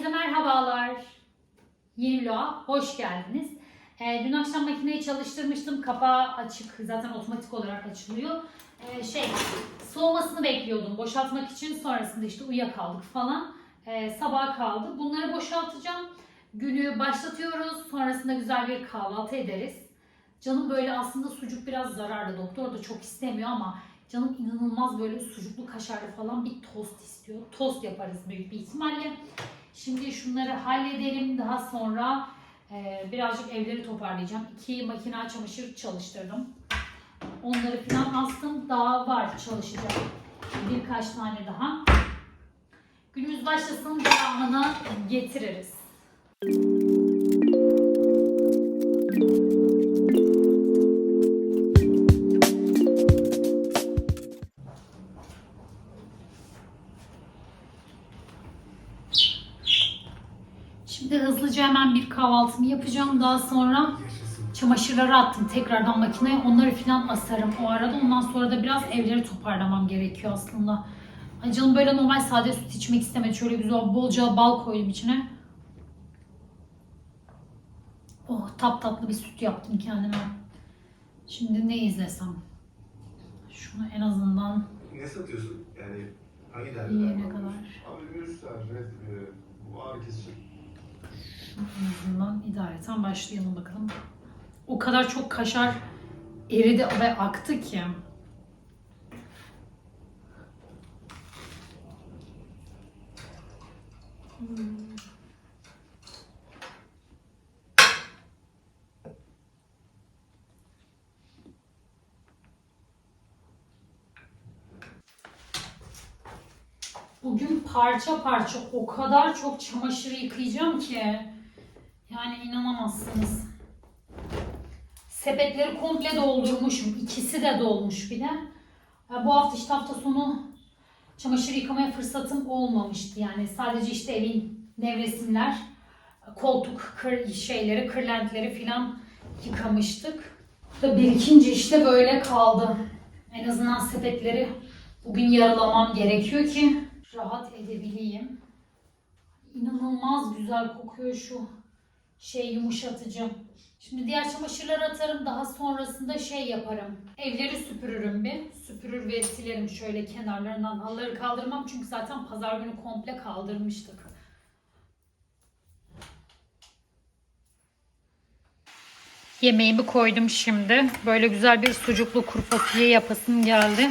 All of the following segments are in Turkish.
Herkese merhabalar. Yeni vloga hoş geldiniz. Ee, dün akşam makineyi çalıştırmıştım. Kapağı açık. Zaten otomatik olarak açılıyor. Ee, şey, soğumasını bekliyordum boşaltmak için. Sonrasında işte uyuyakaldık falan. Ee, sabaha kaldı. Bunları boşaltacağım. Günü başlatıyoruz. Sonrasında güzel bir kahvaltı ederiz. Canım böyle aslında sucuk biraz zararlı. Doktor da çok istemiyor ama canım inanılmaz böyle sucuklu kaşarlı falan bir tost istiyor. Tost yaparız büyük bir ihtimalle. Şimdi şunları halledelim. Daha sonra e, birazcık evleri toparlayacağım. İki makine çamaşır çalıştırdım. Onları falan astım. Daha var çalışacak. Birkaç tane daha. Günümüz başlasın devamını getiririz. Şimdi yapacağım. Daha sonra çamaşırları attım tekrardan makineye. Onları falan asarım o arada. Ondan sonra da biraz evleri toparlamam gerekiyor aslında. Ay canım böyle normal sade süt içmek istemedi. Şöyle güzel bolca bal koydum içine. Oh tap tatlı bir süt yaptım kendime. Şimdi ne izlesem? Şunu en azından Ne satıyorsun? Yani hangi dergiler? yiyene var? kadar. Abi red, e, bu ağrı kesici. En azından idareten başlayalım bakalım. O kadar çok kaşar eridi ve aktı ki. Bugün parça parça o kadar çok çamaşır yıkayacağım ki. Yani inanamazsınız. Sepetleri komple doldurmuşum. İkisi de dolmuş. Ya Bu hafta işte hafta sonu çamaşır yıkamaya fırsatım olmamıştı. Yani sadece işte evin nevresimler, koltuk kır, şeyleri, kırlentleri filan yıkamıştık. Ve birikince işte böyle kaldı. En azından sepetleri bugün yaralamam gerekiyor ki rahat edebileyim. İnanılmaz güzel kokuyor şu şey yumuşatıcı. Şimdi diğer çamaşırları atarım. Daha sonrasında şey yaparım. Evleri süpürürüm bir. Süpürür ve silerim şöyle kenarlarından. Halıları kaldırmam çünkü zaten pazar günü komple kaldırmıştık. Yemeğimi koydum şimdi. Böyle güzel bir sucuklu kuru fasulye yapasım geldi.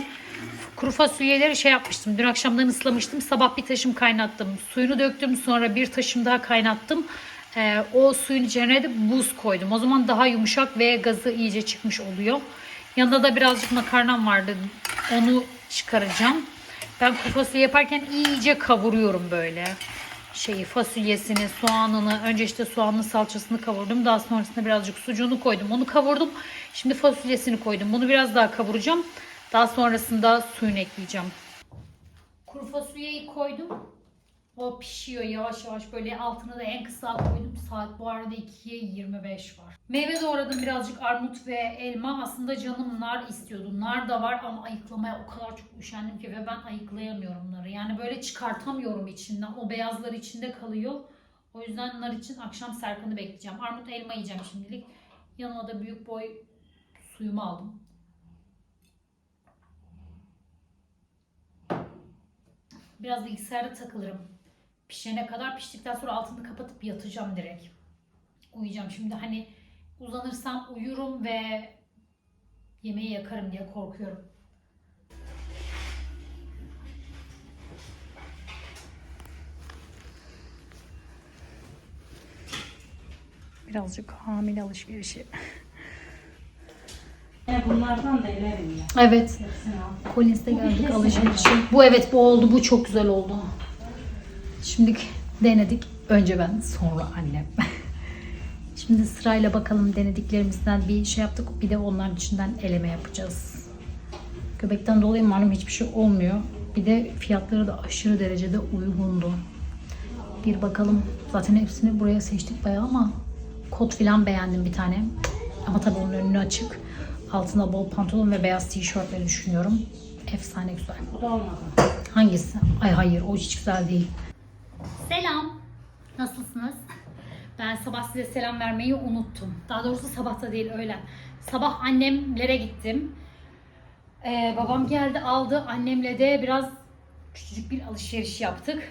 Kuru fasulyeleri şey yapmıştım. Dün akşamdan ıslamıştım. Sabah bir taşım kaynattım. Suyunu döktüm. Sonra bir taşım daha kaynattım. Ee, o suyun içine de buz koydum. O zaman daha yumuşak ve gazı iyice çıkmış oluyor. Yanında da birazcık makarnam vardı. Onu çıkaracağım. Ben kuru yaparken iyice kavuruyorum böyle. Şeyi fasulyesini, soğanını, önce işte soğanlı salçasını kavurdum. Daha sonrasında birazcık sucuğunu koydum. Onu kavurdum. Şimdi fasulyesini koydum. Bunu biraz daha kavuracağım. Daha sonrasında suyunu ekleyeceğim. Kuru fasulyeyi koydum. O pişiyor yavaş yavaş böyle altına da en kısa koydum. Saat bu arada 2'ye 25 var. Meyve doğradım birazcık armut ve elma. Aslında canım nar istiyordu. Nar da var ama ayıklamaya o kadar çok üşendim ki ve ben ayıklayamıyorum narı. Yani böyle çıkartamıyorum içinden. O beyazlar içinde kalıyor. O yüzden nar için akşam Serkan'ı bekleyeceğim. Armut elma yiyeceğim şimdilik. Yanıma da büyük boy suyumu aldım. Biraz bilgisayarda takılırım. Pişene kadar piştikten sonra altını kapatıp yatacağım direkt. Uyuyacağım. Şimdi hani uzanırsam uyurum ve yemeği yakarım diye korkuyorum. Birazcık hamile alışverişi. E bunlardan da elerim ya. Evet. Hepsini al. Collins'te geldik alışverişe. Bu evet bu oldu. Bu çok güzel oldu. Şimdi denedik. Önce ben sonra annem. Şimdi sırayla bakalım denediklerimizden bir şey yaptık. Bir de onların içinden eleme yapacağız. Göbekten dolayı malum hiçbir şey olmuyor. Bir de fiyatları da aşırı derecede uygundu. Bir bakalım. Zaten hepsini buraya seçtik bayağı ama kot filan beğendim bir tane. Ama tabii onun önünü açık. Altına bol pantolon ve beyaz tişörtle düşünüyorum. Efsane güzel. Bu da olmadı. Hangisi? Ay hayır o hiç güzel değil. Selam. Nasılsınız? Ben sabah size selam vermeyi unuttum. Daha doğrusu sabah da değil öğlen. Sabah annemlere gittim. Ee, babam geldi aldı. Annemle de biraz küçücük bir alışveriş yaptık.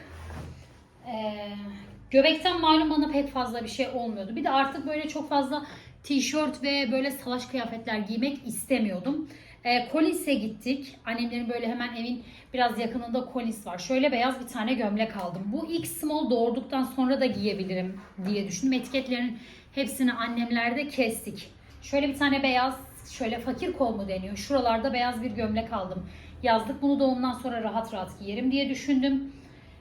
Ee, göbekten malum bana pek fazla bir şey olmuyordu. Bir de artık böyle çok fazla tişört ve böyle salaş kıyafetler giymek istemiyordum. Ee, Collins'e gittik. Annemlerin böyle hemen evin biraz yakınında Collins var. Şöyle beyaz bir tane gömlek aldım. Bu ilk small doğurduktan sonra da giyebilirim diye düşündüm. Etiketlerin hepsini annemlerde kestik. Şöyle bir tane beyaz, şöyle fakir kol mu deniyor? Şuralarda beyaz bir gömlek aldım. Yazlık bunu doğumdan sonra rahat rahat giyerim diye düşündüm.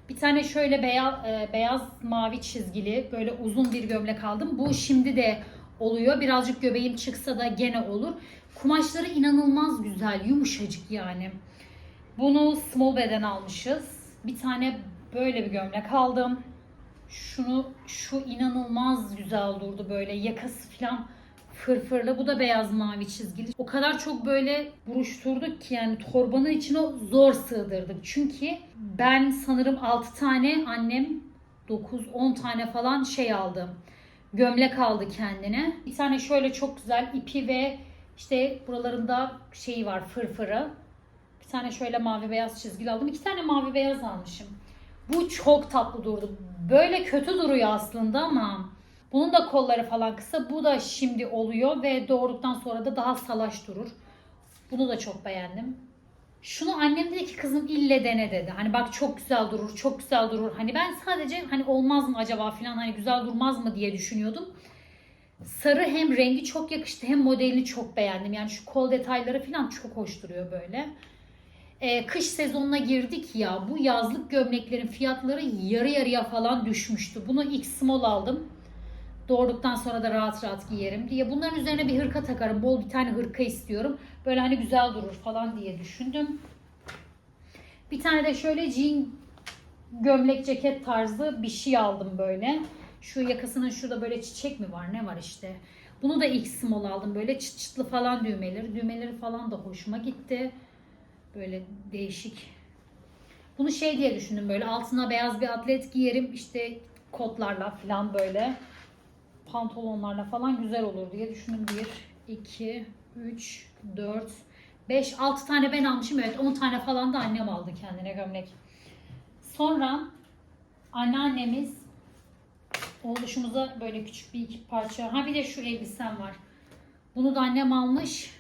Bir tane şöyle beyaz, beyaz mavi çizgili böyle uzun bir gömlek aldım. Bu şimdi de oluyor. Birazcık göbeğim çıksa da gene olur. Kumaşları inanılmaz güzel, yumuşacık yani. Bunu small beden almışız. Bir tane böyle bir gömlek aldım. Şunu şu inanılmaz güzel durdu böyle yakası falan fırfırlı. Bu da beyaz mavi çizgili. O kadar çok böyle buruşturduk ki yani torbanın içine zor sığdırdık. Çünkü ben sanırım 6 tane annem 9-10 tane falan şey aldım. Gömlek aldı kendine. Bir tane şöyle çok güzel ipi ve işte buralarında şeyi var fırfırı. Bir tane şöyle mavi beyaz çizgili aldım. İki tane mavi beyaz almışım. Bu çok tatlı durdu. Böyle kötü duruyor aslında ama bunun da kolları falan kısa. Bu da şimdi oluyor ve doğurduktan sonra da daha salaş durur. Bunu da çok beğendim. Şunu annem dedi ki kızım ille dene dedi. Hani bak çok güzel durur, çok güzel durur. Hani ben sadece hani olmaz mı acaba falan hani güzel durmaz mı diye düşünüyordum. Sarı hem rengi çok yakıştı hem modelini çok beğendim. Yani şu kol detayları falan çok hoş duruyor böyle. Ee, kış sezonuna girdik ya bu yazlık gömleklerin fiyatları yarı yarıya falan düşmüştü. Bunu ilk small aldım. Doğurduktan sonra da rahat rahat giyerim diye. Bunların üzerine bir hırka takarım. Bol bir tane hırka istiyorum. Böyle hani güzel durur falan diye düşündüm. Bir tane de şöyle jean gömlek ceket tarzı bir şey aldım böyle. Şu yakasının şurada böyle çiçek mi var ne var işte. Bunu da ilk small aldım böyle çıt çıtlı falan düğmeleri. Düğmeleri falan da hoşuma gitti. Böyle değişik. Bunu şey diye düşündüm böyle altına beyaz bir atlet giyerim işte kotlarla falan böyle pantolonlarla falan güzel olur diye düşündüm. 1, 2, 3, 4, 5, 6 tane ben almışım. Evet 10 tane falan da annem aldı kendine gömlek. Sonra anneannemiz oğluşumuza böyle küçük bir iki parça. Ha bir de şu elbisem var. Bunu da annem almış.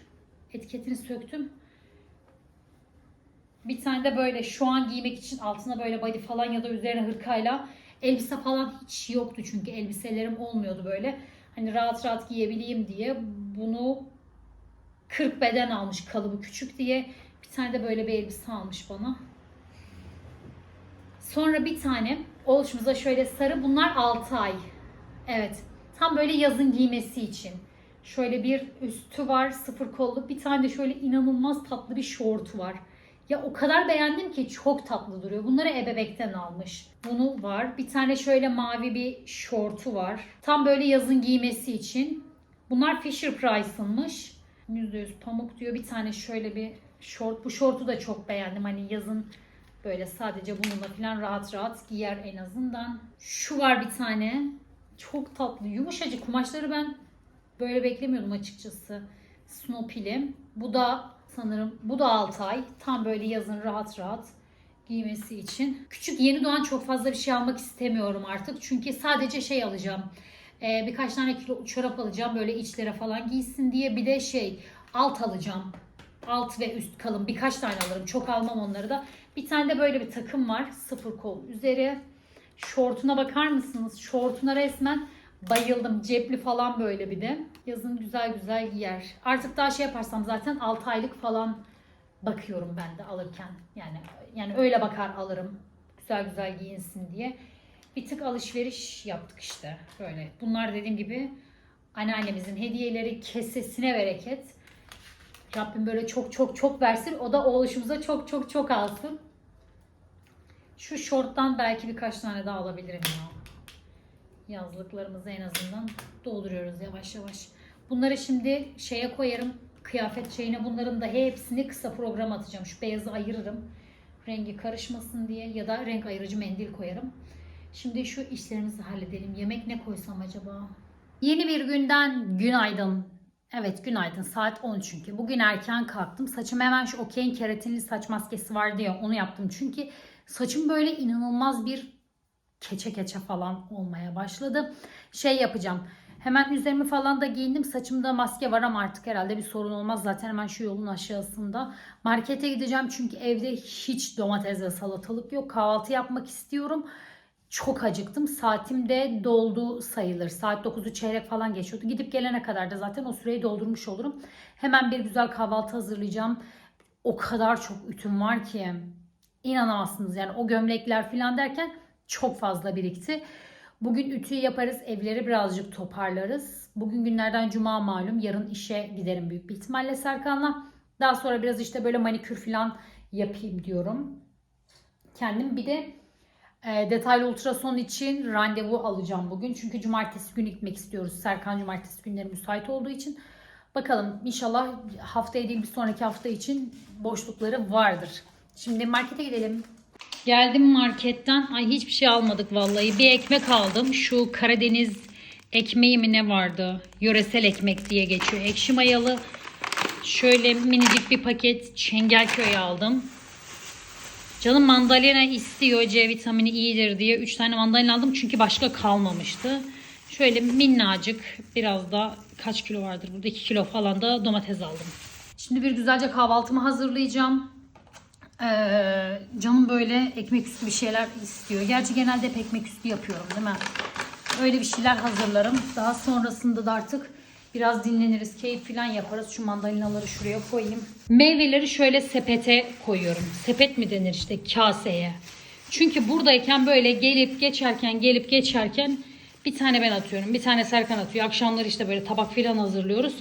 Etiketini söktüm. Bir tane de böyle şu an giymek için altına böyle body falan ya da üzerine hırkayla elbise falan hiç yoktu çünkü elbiselerim olmuyordu böyle. Hani rahat rahat giyebileyim diye bunu 40 beden almış kalıbı küçük diye. Bir tane de böyle bir elbise almış bana. Sonra bir tane oluşumuza şöyle sarı bunlar 6 ay. Evet. Tam böyle yazın giymesi için. Şöyle bir üstü var sıfır kollu. Bir tane de şöyle inanılmaz tatlı bir şortu var. Ya o kadar beğendim ki çok tatlı duruyor. Bunları ebebekten almış. Bunu var. Bir tane şöyle mavi bir şortu var. Tam böyle yazın giymesi için. Bunlar Fisher Price'ınmış. %100 pamuk diyor. Bir tane şöyle bir şort. Bu şortu da çok beğendim. Hani yazın böyle sadece bununla falan rahat rahat giyer en azından. Şu var bir tane. Çok tatlı. Yumuşacık kumaşları ben böyle beklemiyordum açıkçası. Snoopy'li. Bu da sanırım bu da 6 ay. Tam böyle yazın rahat rahat giymesi için. Küçük yeni doğan çok fazla bir şey almak istemiyorum artık. Çünkü sadece şey alacağım. Ee, birkaç tane kilo çorap alacağım böyle içlere falan giysin diye. Bir de şey alt alacağım. Alt ve üst kalın birkaç tane alırım. Çok almam onları da. Bir tane de böyle bir takım var. Sıfır kol üzeri. Şortuna bakar mısınız? Şortuna resmen Bayıldım. Cepli falan böyle bir de. Yazın güzel güzel giyer. Artık daha şey yaparsam zaten 6 aylık falan bakıyorum ben de alırken. Yani yani öyle bakar alırım. Güzel güzel giyinsin diye. Bir tık alışveriş yaptık işte böyle. Bunlar dediğim gibi anneannemizin hediyeleri kesesine bereket. Rabbim böyle çok çok çok versin. O da oğluşumuza çok çok çok alsın. Şu şorttan belki birkaç tane daha alabilirim ya yazlıklarımızı en azından dolduruyoruz yavaş yavaş. Bunları şimdi şeye koyarım. Kıyafet şeyine bunların da hepsini kısa program atacağım. Şu beyazı ayırırım. Rengi karışmasın diye ya da renk ayırıcı mendil koyarım. Şimdi şu işlerimizi halledelim. Yemek ne koysam acaba? Yeni bir günden günaydın. Evet günaydın. Saat 10 çünkü. Bugün erken kalktım. Saçım hemen şu okeyin keratinli saç maskesi vardı ya onu yaptım. Çünkü saçım böyle inanılmaz bir keçe keçe falan olmaya başladı. Şey yapacağım. Hemen üzerimi falan da giyindim. Saçımda maske var ama artık herhalde bir sorun olmaz. Zaten hemen şu yolun aşağısında. Markete gideceğim çünkü evde hiç domates ve salatalık yok. Kahvaltı yapmak istiyorum. Çok acıktım. Saatim de doldu sayılır. Saat 9'u çeyrek falan geçiyordu. Gidip gelene kadar da zaten o süreyi doldurmuş olurum. Hemen bir güzel kahvaltı hazırlayacağım. O kadar çok ütüm var ki inanamazsınız. Yani o gömlekler falan derken çok fazla birikti. Bugün ütüyü yaparız. Evleri birazcık toparlarız. Bugün günlerden cuma malum. Yarın işe giderim büyük bir ihtimalle Serkan'la. Daha sonra biraz işte böyle manikür falan yapayım diyorum. Kendim bir de e, detaylı ultrason için randevu alacağım bugün. Çünkü cumartesi günü gitmek istiyoruz. Serkan cumartesi günleri müsait olduğu için. Bakalım inşallah haftaya değil bir sonraki hafta için boşlukları vardır. Şimdi markete gidelim. Geldim marketten. Ay hiçbir şey almadık vallahi. Bir ekmek aldım. Şu Karadeniz ekmeği mi ne vardı? Yöresel ekmek diye geçiyor. Ekşi mayalı. Şöyle minicik bir paket Çengelköy aldım. Canım mandalina istiyor. C vitamini iyidir diye 3 tane mandalina aldım. Çünkü başka kalmamıştı. Şöyle minnacık biraz da kaç kilo vardır burada? 2 kilo falan da domates aldım. Şimdi bir güzelce kahvaltımı hazırlayacağım. Ee, canım böyle ekmek üstü bir şeyler istiyor. Gerçi genelde hep ekmek üstü yapıyorum değil mi? Öyle bir şeyler hazırlarım. Daha sonrasında da artık biraz dinleniriz. Keyif falan yaparız. Şu mandalinaları şuraya koyayım. Meyveleri şöyle sepete koyuyorum. Sepet mi denir işte kaseye. Çünkü buradayken böyle gelip geçerken gelip geçerken bir tane ben atıyorum. Bir tane Serkan atıyor. Akşamları işte böyle tabak falan hazırlıyoruz.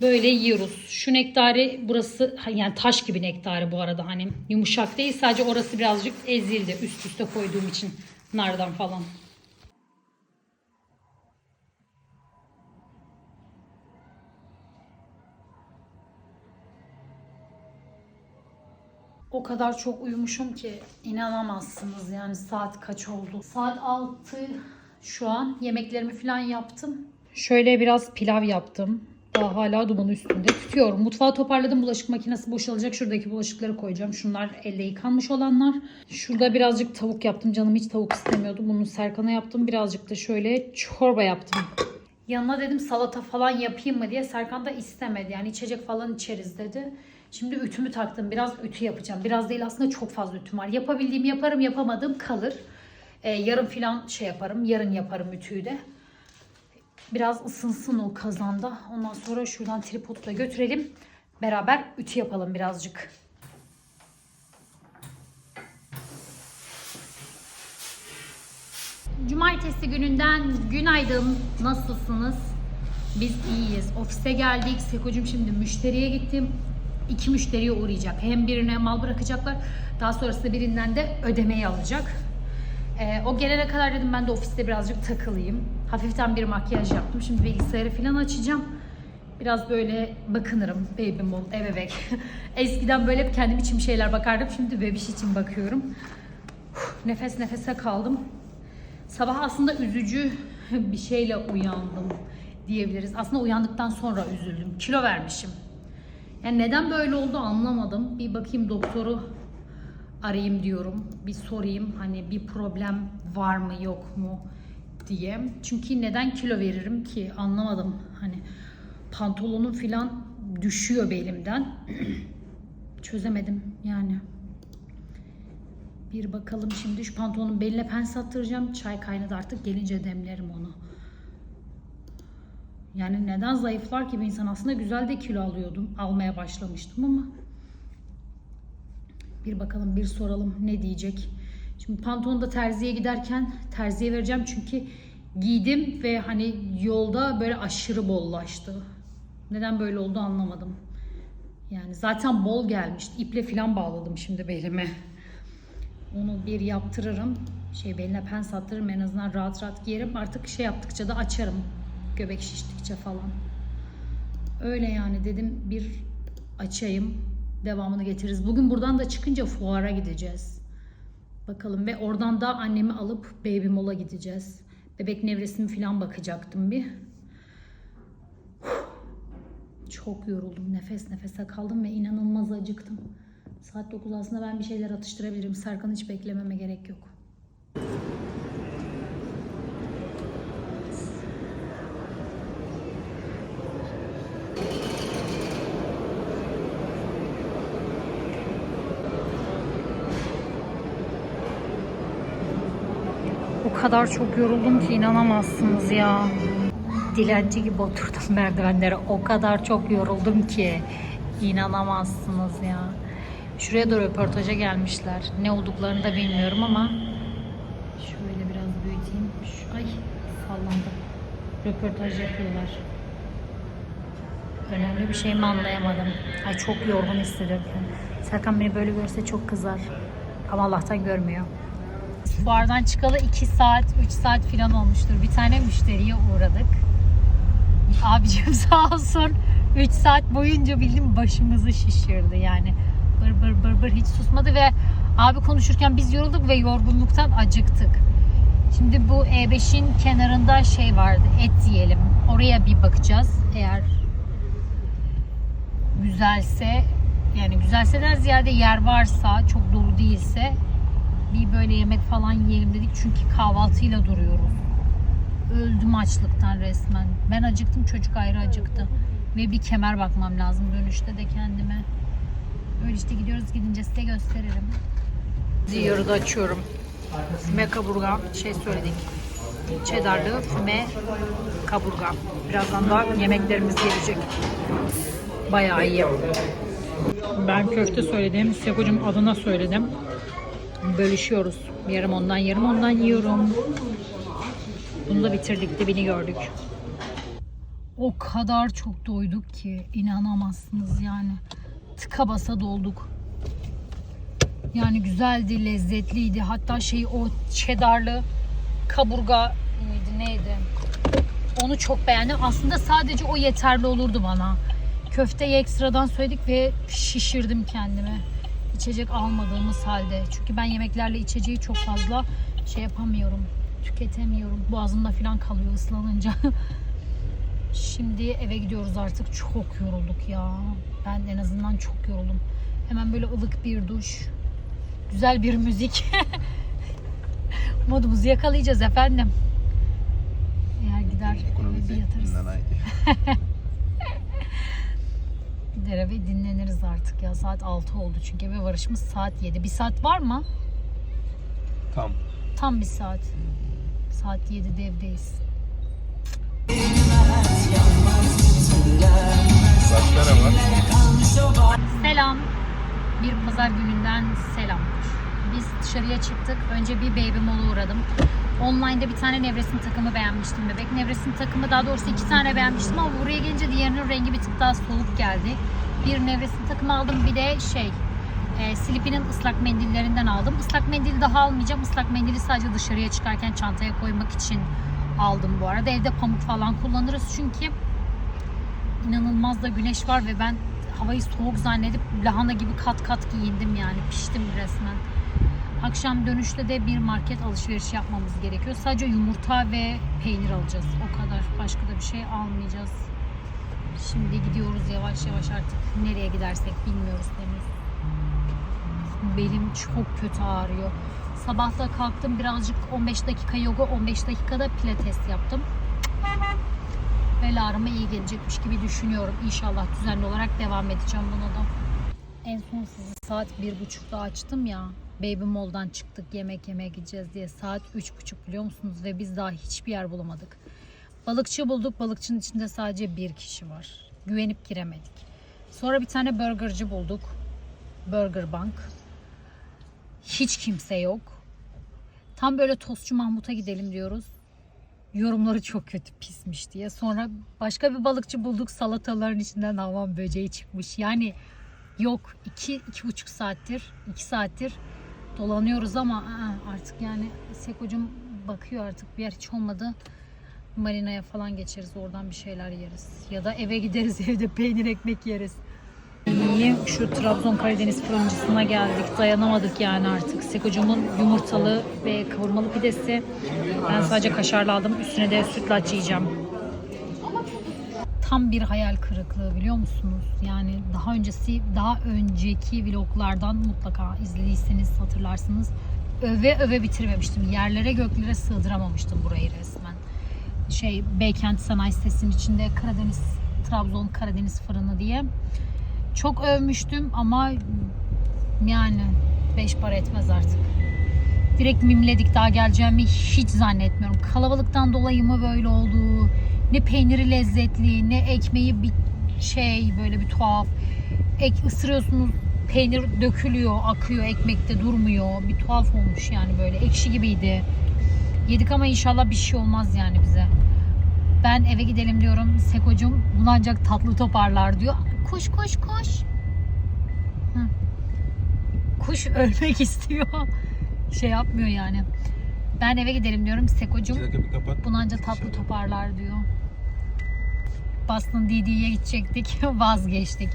Böyle yiyoruz. Şu nektarı burası yani taş gibi nektarı bu arada hani yumuşak değil. Sadece orası birazcık ezildi üst üste koyduğum için nardan falan. O kadar çok uyumuşum ki inanamazsınız yani saat kaç oldu. Saat 6 şu an yemeklerimi falan yaptım. Şöyle biraz pilav yaptım. Daha hala dumanı üstünde tutuyorum. Mutfağı toparladım. Bulaşık makinesi boşalacak. Şuradaki bulaşıkları koyacağım. Şunlar elle yıkanmış olanlar. Şurada birazcık tavuk yaptım. Canım hiç tavuk istemiyordu. Bunu Serkan'a yaptım. Birazcık da şöyle çorba yaptım. Yanına dedim salata falan yapayım mı diye. Serkan da istemedi. Yani içecek falan içeriz dedi. Şimdi ütümü taktım. Biraz ütü yapacağım. Biraz değil aslında çok fazla ütüm var. Yapabildiğimi yaparım yapamadığım kalır. Ee, yarın falan şey yaparım. Yarın yaparım ütüyü de. Biraz ısınsın o kazanda. Ondan sonra şuradan tripodu da götürelim. Beraber ütü yapalım birazcık. Cumartesi gününden günaydın. Nasılsınız? Biz iyiyiz. Ofise geldik. Sekocuğum şimdi müşteriye gittim. İki müşteriye uğrayacak. Hem birine mal bırakacaklar. Daha sonrasında birinden de ödemeyi alacak. Ee, o gelene kadar dedim ben de ofiste birazcık takılayım. Hafiften bir makyaj yaptım. Şimdi bilgisayarı falan açacağım. Biraz böyle bakınırım. Baby mode, ebebek. Eskiden böyle hep kendim için şeyler bakardım. Şimdi bebiş için bakıyorum. Nefes nefese kaldım. Sabah aslında üzücü bir şeyle uyandım diyebiliriz. Aslında uyandıktan sonra üzüldüm. Kilo vermişim. Yani neden böyle oldu anlamadım. Bir bakayım doktoru arayayım diyorum. Bir sorayım hani bir problem var mı yok mu diye. Çünkü neden kilo veririm ki anlamadım. Hani pantolonum filan düşüyor belimden. Çözemedim yani. Bir bakalım şimdi şu pantolonun beline pens attıracağım. Çay kaynadı artık gelince demlerim onu. Yani neden zayıflar ki bir insan aslında güzel de kilo alıyordum. Almaya başlamıştım ama bir bakalım bir soralım ne diyecek. Şimdi pantolonu da terziye giderken terziye vereceğim çünkü giydim ve hani yolda böyle aşırı bollaştı. Neden böyle oldu anlamadım. Yani zaten bol gelmişti. İple falan bağladım şimdi belime. Onu bir yaptırırım. Şey beline pens attırırım en azından rahat rahat giyerim. Artık şey yaptıkça da açarım. Göbek şiştikçe falan. Öyle yani dedim bir açayım. Devamını getiririz. Bugün buradan da çıkınca fuara gideceğiz. Bakalım ve oradan da annemi alıp Baby Mall'a gideceğiz. Bebek nevresimi falan bakacaktım bir. Çok yoruldum. Nefes nefese kaldım ve inanılmaz acıktım. Saat 9 aslında ben bir şeyler atıştırabilirim. Serkan hiç beklememe gerek yok. O kadar çok yoruldum ki inanamazsınız ya. Dilenci gibi oturdum merdivenlere. O kadar çok yoruldum ki inanamazsınız ya. Şuraya da röportaja gelmişler. Ne olduklarını da bilmiyorum ama şöyle biraz büyüteyim. Şu, ay sallandı. Röportaj yapıyorlar. Önemli bir şey mi anlayamadım. Ay çok yorgun hissediyorum. Serkan beni böyle görse çok kızar. Ama Allah'tan görmüyor. Bardan çıkalı 2 saat, 3 saat falan olmuştur. Bir tane müşteriye uğradık. Abicim sağ olsun 3 saat boyunca bildim başımızı şişirdi yani. Bır bır bır bır hiç susmadı ve abi konuşurken biz yorulduk ve yorgunluktan acıktık. Şimdi bu E5'in kenarında şey vardı et yiyelim. Oraya bir bakacağız. Eğer güzelse yani güzelseler ziyade yer varsa çok dolu değilse bir böyle yemek falan yiyelim dedik çünkü kahvaltıyla duruyoruz. Öldüm açlıktan resmen. Ben acıktım çocuk ayrı acıktı. Ve bir kemer bakmam lazım dönüşte de kendime. Öyle işte gidiyoruz gidince size gösteririm. De açıyorum. Füme kaburga şey söyledik. Cheddarlı füme kaburga. Birazdan da yemeklerimiz gelecek. Bayağı iyi. Ben köfte söyledim. Sekocuğum adına söyledim. Bölüşüyoruz. Yarım ondan yarım ondan yiyorum. Bunu da bitirdik dibini gördük. O kadar çok doyduk ki inanamazsınız yani. Tıka basa dolduk. Yani güzeldi, lezzetliydi. Hatta şey o cheddarlı kaburga mıydı neydi? Onu çok beğendim. Aslında sadece o yeterli olurdu bana. Köfteyi ekstradan söyledik ve şişirdim kendimi. İçecek almadığımız halde. Çünkü ben yemeklerle içeceği çok fazla şey yapamıyorum. Tüketemiyorum. Boğazımda falan kalıyor ıslanınca. Şimdi eve gidiyoruz artık. Çok yorulduk ya. Ben en azından çok yoruldum. Hemen böyle ılık bir duş. Güzel bir müzik. Modumuzu yakalayacağız efendim. Eğer gider bir yatarız. Gider eve dinleniriz artık ya. Saat 6 oldu çünkü eve varışımız saat 7. Bir saat var mı? Tam. Tam bir saat. Saat 7'de evdeyiz. Saçlara var. Selam. Bir pazar gününden selam. Biz dışarıya çıktık. Önce bir Baby Mall'a uğradım. Online'da bir tane nevresim takımı beğenmiştim bebek. Nevresim takımı daha doğrusu iki tane beğenmiştim ama buraya gelince diğerinin rengi bir tık daha soğuk geldi. Bir nevresim takımı aldım bir de şey e, Sleepy'nin ıslak mendillerinden aldım. Islak mendil daha almayacağım. Islak mendili sadece dışarıya çıkarken çantaya koymak için aldım bu arada. Evde pamuk falan kullanırız çünkü inanılmaz da güneş var ve ben havayı soğuk zannedip lahana gibi kat kat giyindim yani piştim resmen. Akşam dönüşte de bir market alışverişi yapmamız gerekiyor. Sadece yumurta ve peynir alacağız. O kadar. Başka da bir şey almayacağız. Şimdi gidiyoruz yavaş yavaş artık. Nereye gidersek bilmiyoruz henüz. Belim çok kötü ağrıyor. Sabah da kalktım birazcık 15 dakika yoga, 15 dakikada pilates yaptım. Bel ağrıma iyi gelecekmiş gibi düşünüyorum. İnşallah düzenli olarak devam edeceğim buna da. En son sizi saat bir buçukta açtım ya. Baby Mall'dan çıktık yemek yemeye gideceğiz diye. Saat üç buçuk biliyor musunuz? Ve biz daha hiçbir yer bulamadık. Balıkçı bulduk. Balıkçının içinde sadece bir kişi var. Güvenip giremedik. Sonra bir tane burgerci bulduk. Burger Bank. Hiç kimse yok. Tam böyle tostçu Mahmut'a gidelim diyoruz yorumları çok kötü pismiş diye. Sonra başka bir balıkçı bulduk salataların içinden havan böceği çıkmış. Yani yok iki, iki buçuk saattir iki saattir dolanıyoruz ama artık yani Sekocum bakıyor artık bir yer hiç olmadı. Marina'ya falan geçeriz oradan bir şeyler yeriz. Ya da eve gideriz evde peynir ekmek yeriz. iyi. Şu Trabzon Karadeniz fırıncısına geldik. Dayanamadık yani artık. Sekocumun yumurtalı ve kavurmalı pidesi. Ben sadece kaşarlı aldım. Üstüne de sütlaç yiyeceğim. Tam bir hayal kırıklığı biliyor musunuz? Yani daha öncesi, daha önceki vloglardan mutlaka izlediyseniz hatırlarsınız. Öve öve bitirmemiştim. Yerlere göklere sığdıramamıştım burayı resmen. Şey Beykent Sanayi Sitesi'nin içinde Karadeniz, Trabzon Karadeniz fırını diye. Çok övmüştüm ama yani beş para etmez artık. Direkt mimledik daha geleceğimi hiç zannetmiyorum. Kalabalıktan dolayı mı böyle oldu? Ne peyniri lezzetli, ne ekmeği bir şey böyle bir tuhaf. Ek ısırıyorsunuz peynir dökülüyor, akıyor, ekmekte durmuyor. Bir tuhaf olmuş yani böyle ekşi gibiydi. Yedik ama inşallah bir şey olmaz yani bize. Ben eve gidelim diyorum. Sekocum bunu ancak tatlı toparlar diyor. Koş koş koş. Hı. Kuş ölmek istiyor. Şey yapmıyor yani. Ben eve gidelim diyorum. Sekocum bunu ancak tatlı toparlar diyor. Boston DD'ye gidecektik. Vazgeçtik.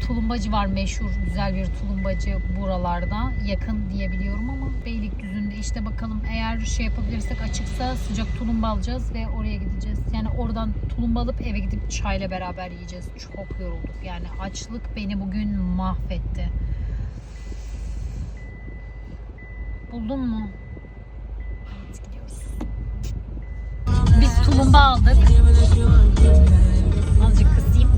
Tulumbacı var meşhur güzel bir tulumbacı buralarda. Yakın diyebiliyorum ama Beylikdüzü'nde işte bakalım eğer şey yapabilirsek açıksa sıcak tulumba alacağız ve oraya gideceğiz. Yani oradan tulumba alıp eve gidip çayla beraber yiyeceğiz. Çok yorulduk yani açlık beni bugün mahvetti. Buldun mu? Tulumba aldık. Azıcık kısayım.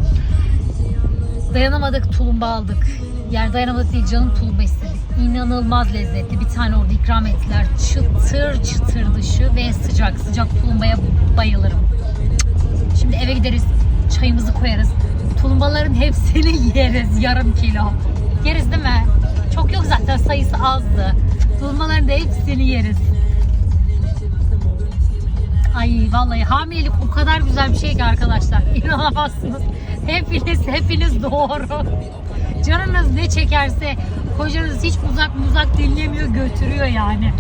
Dayanamadık tulumba aldık. Yani dayanamadık değil canım tulumba istedik. İnanılmaz lezzetli. Bir tane orada ikram ettiler. Çıtır çıtır dışı ve sıcak. Sıcak tulumbaya bayılırım. Şimdi eve gideriz. Çayımızı koyarız. Tulumbaların hepsini yeriz. Yarım kilo. Yeriz değil mi? Çok yok zaten sayısı azdı. Tulumbaların da hepsini yeriz. Ay vallahi hamilelik o kadar güzel bir şey ki arkadaşlar. İnanamazsınız. Hepiniz hepiniz doğru. Canınız ne çekerse kocanız hiç uzak uzak dinlemiyor götürüyor yani.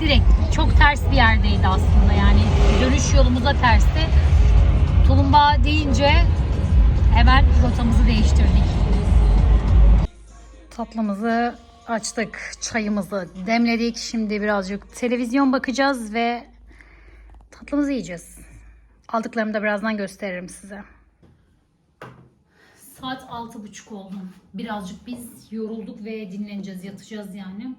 Direkt çok ters bir yerdeydi aslında yani dönüş yolumuza tersti. Tulumba deyince hemen rotamızı değiştirdik. Tatlımızı açtık, çayımızı demledik. Şimdi birazcık televizyon bakacağız ve tatlımızı yiyeceğiz. Aldıklarımı da birazdan gösteririm size. Saat altı buçuk oldu. Birazcık biz yorulduk ve dinleneceğiz, yatacağız yani.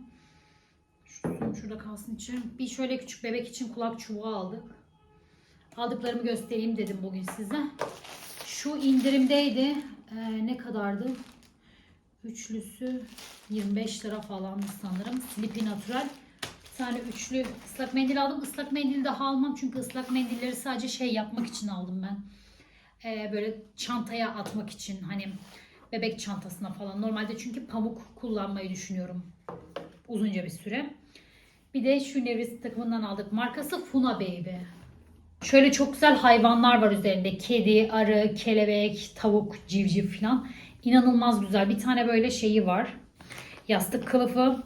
Şu şurada kalsın için. Bir şöyle küçük bebek için kulak çubuğu aldık. Aldıklarımı göstereyim dedim bugün size. Şu indirimdeydi. Ee, ne kadardı? Üçlüsü 25 lira falandı sanırım. Sleepy Natural. Bir tane üçlü ıslak mendil aldım. Islak mendil daha almam çünkü ıslak mendilleri sadece şey yapmak için aldım ben. Ee, böyle çantaya atmak için hani bebek çantasına falan. Normalde çünkü pamuk kullanmayı düşünüyorum uzunca bir süre. Bir de şu Nevresim takımından aldık. Markası Funa Baby. Şöyle çok güzel hayvanlar var üzerinde. Kedi, arı, kelebek, tavuk, civciv falan. İnanılmaz güzel. Bir tane böyle şeyi var. Yastık kılıfı.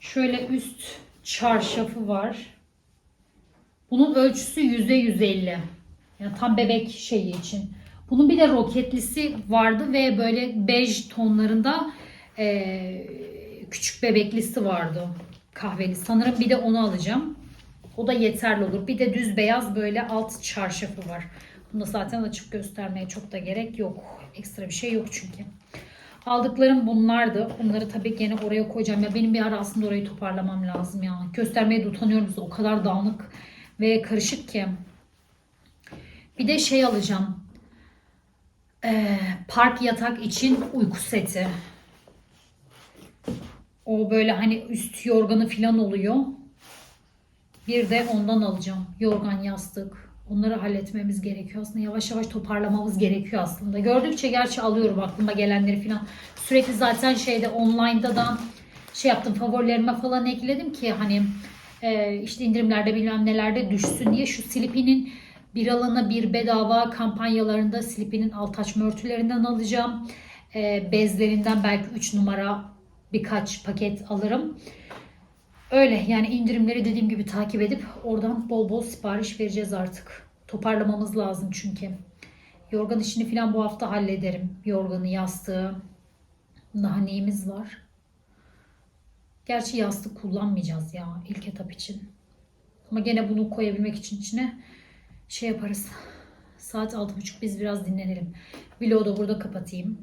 Şöyle üst çarşafı var. Bunun ölçüsü yüzde 150. Yani tam bebek şeyi için. Bunun bir de roketlisi vardı ve böyle bej tonlarında eee, küçük bebeklisi vardı. Kahveli. Sanırım bir de onu alacağım. O da yeterli olur. Bir de düz beyaz böyle alt çarşafı var. Bunu zaten açıp göstermeye çok da gerek yok. Ekstra bir şey yok çünkü. Aldıklarım bunlardı. Bunları tabii gene oraya koyacağım. Ya benim bir ara aslında orayı toparlamam lazım ya. Göstermeye de utanıyorum. O kadar dağınık ve karışık ki. Bir de şey alacağım. Ee, park yatak için uyku seti. O böyle hani üst yorganı falan oluyor. Bir de ondan alacağım. Yorgan, yastık. Onları halletmemiz gerekiyor aslında. Yavaş yavaş toparlamamız gerekiyor aslında. Gördükçe gerçi alıyorum aklıma gelenleri falan. Sürekli zaten şeyde online'da da şey yaptım favorilerime falan ekledim ki hani e, işte indirimlerde bilmem nelerde düşsün diye şu Sleepy'nin bir alana bir bedava kampanyalarında Sleepy'nin alt açma örtülerinden alacağım. E, bezlerinden belki 3 numara birkaç paket alırım. Öyle yani indirimleri dediğim gibi takip edip oradan bol bol sipariş vereceğiz artık. Toparlamamız lazım çünkü. Yorgan işini falan bu hafta hallederim. Yorganı, yastığı. Daha neyimiz var? Gerçi yastık kullanmayacağız ya ilk etap için. Ama gene bunu koyabilmek için içine şey yaparız. Saat 6.30 biz biraz dinlenelim. Vlogu da burada kapatayım.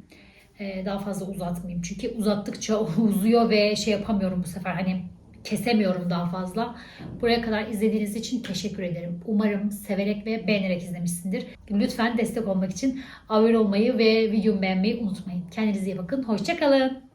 Ee, daha fazla uzatmayayım. Çünkü uzattıkça uzuyor ve şey yapamıyorum bu sefer. Hani kesemiyorum daha fazla. Buraya kadar izlediğiniz için teşekkür ederim. Umarım severek ve beğenerek izlemişsindir. Lütfen destek olmak için abone olmayı ve videomu beğenmeyi unutmayın. Kendinize iyi bakın. Hoşçakalın.